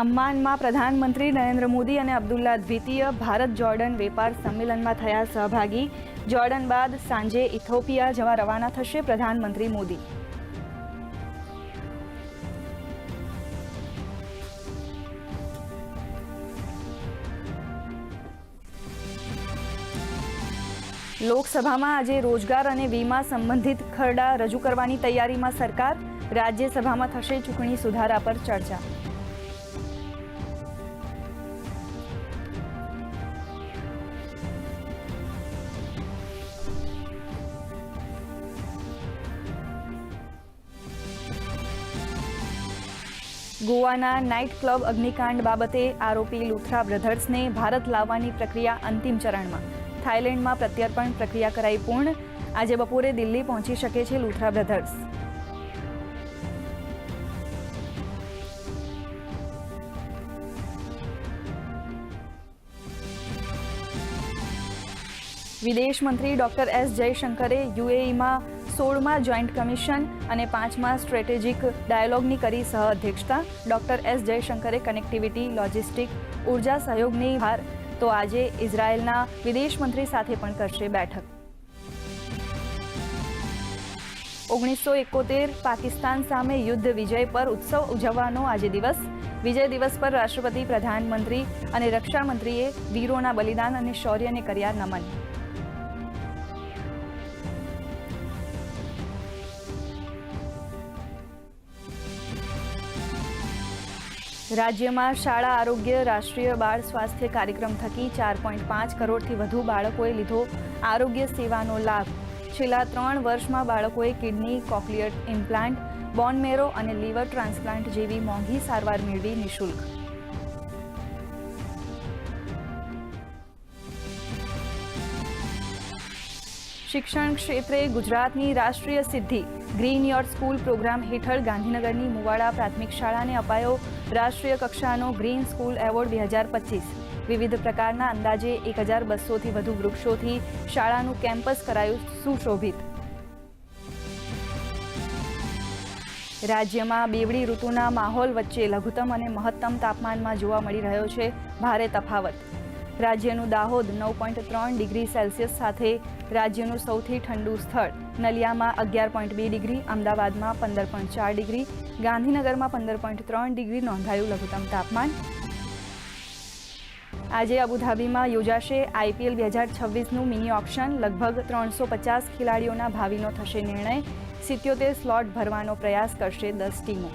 અમ્માનમાં પ્રધાનમંત્રી નરેન્દ્ર મોદી અને અબ્દુલ્લા દ્વિતીય ભારત જોર્ડન વેપાર સંમેલનમાં થયા સહભાગી. જોર્ડન બાદ સાંજે ઇથોપિયા જવા રવાના થશે પ્રધાનમંત્રી મોદી. લોકસભામાં આજે રોજગાર અને વીમા સંબંધિત ખરડા રજૂ કરવાની તૈયારીમાં સરકાર. રાજ્યસભામાં થશે ચૂંટણી સુધારા પર ચર્ચા. ગોવાના નાઇટ ક્લબ અગ્નિકાંડ બાબતે આરોપી લુથરા બ્રધર્સને ભારત લાવવાની પ્રક્રિયા અંતિમ ચરણમાં. થાઇલેન્ડમાં પ્રત્યર્પણ પ્રક્રિયા કરાઈ પૂર્ણ. આજે બપોરે દિલ્હી પહોંચી શકે છે લુથરા બ્રધર્સ. વિદેશ મંત્રી ડોક્ટર એસ જયશંકરે યુએઈમાં સોળમાં જોઈન્ટ કમિશન અને પાંચમા સ્ટ્રેટેજિક ડાયલોગની કરી સહ અધ્યક્ષતા. ડોક્ટર એસ જયશંકરે કનેક્ટિવિટી, લોજિસ્ટિક, ઊર્જા સહયોગની ભાર તો આજે ઇઝરાયેલના વિદેશ મંત્રી સાથે પણ કરશે બેઠક. ઓગણીસો એકોતેર પાકિસ્તાન સામે યુદ્ધ વિજય પર ઉત્સવ ઉજવવાનો આજે દિવસ. વિજય દિવસ પર રાષ્ટ્રપતિ, પ્રધાનમંત્રી અને રક્ષામંત્રીએ વીરોના બલિદાન અને શૌર્યને કર્યા નમન. રાજ્યમાં શાળા આરોગ્ય, રાષ્ટ્રીય બાળ સ્વાસ્થ્ય કાર્યક્રમ થકી ચાર પોઈન્ટ પાંચ કરોડથી વધુ બાળકોએ લીધો આરોગ્ય સેવાનો લાભ. છેલ્લા ત્રણ વર્ષમાં બાળકોએ કિડની, કોકલિયર ઇમ્પ્લાન્ટ, બોન અને લીવર ટ્રાન્સપ્લાન્ટ જેવી મોંઘી સારવાર મેળવી નિઃશુલ્ક. શિક્ષણ ક્ષેત્રે ગુજરાતની રાષ્ટ્રીય સિદ્ધિ. ગ્રીન યોર સ્કૂલ પ્રોગ્રામ હેઠળ ગાંધીનગરની મુવાડા પ્રાથમિક શાળાને અપાયો રાષ્ટ્રીય કક્ષાનો ગ્રીન સ્કૂલ એવોર્ડ બે હજાર પચીસ. વિવિધ પ્રકારના અંદાજે એક હજાર બસોથી વધુ વૃક્ષોથી શાળાનું કેમ્પસ કરાયું સુશોભિત. રાજ્યમાં બેવડી ઋતુના માહોલ વચ્ચે લઘુત્તમ અને મહત્તમ તાપમાનમાં જોવા મળી રહ્યો છે ભારે તફાવત. રાજ્યનું દાહોદ નવ પોઈન્ટ ત્રણ ડિગ્રી સેલ્સિયસ સાથે રાજ્યનું સૌથી ઠંડુ સ્થળ. નલિયામાં અગિયાર પોઈન્ટ બે ડિગ્રી, અમદાવાદમાં પંદર પોઈન્ટ ચાર ડિગ્રી, ગાંધીનગરમાં પંદર પોઈન્ટ ત્રણ ડિગ્રી નોંધાયું લઘુત્તમ તાપમાન. આજે અબુધાબીમાં યોજાશે આઈપીએલ બે હજાર છવ્વીસનું મિની ઓપ્શન. લગભગ ત્રણસો પચાસ ખેલાડીઓના ભાવિનો થશે નિર્ણય. સિત્યોતેર સ્લોટ ભરવાનો પ્રયાસ કરશે દસ ટીમો.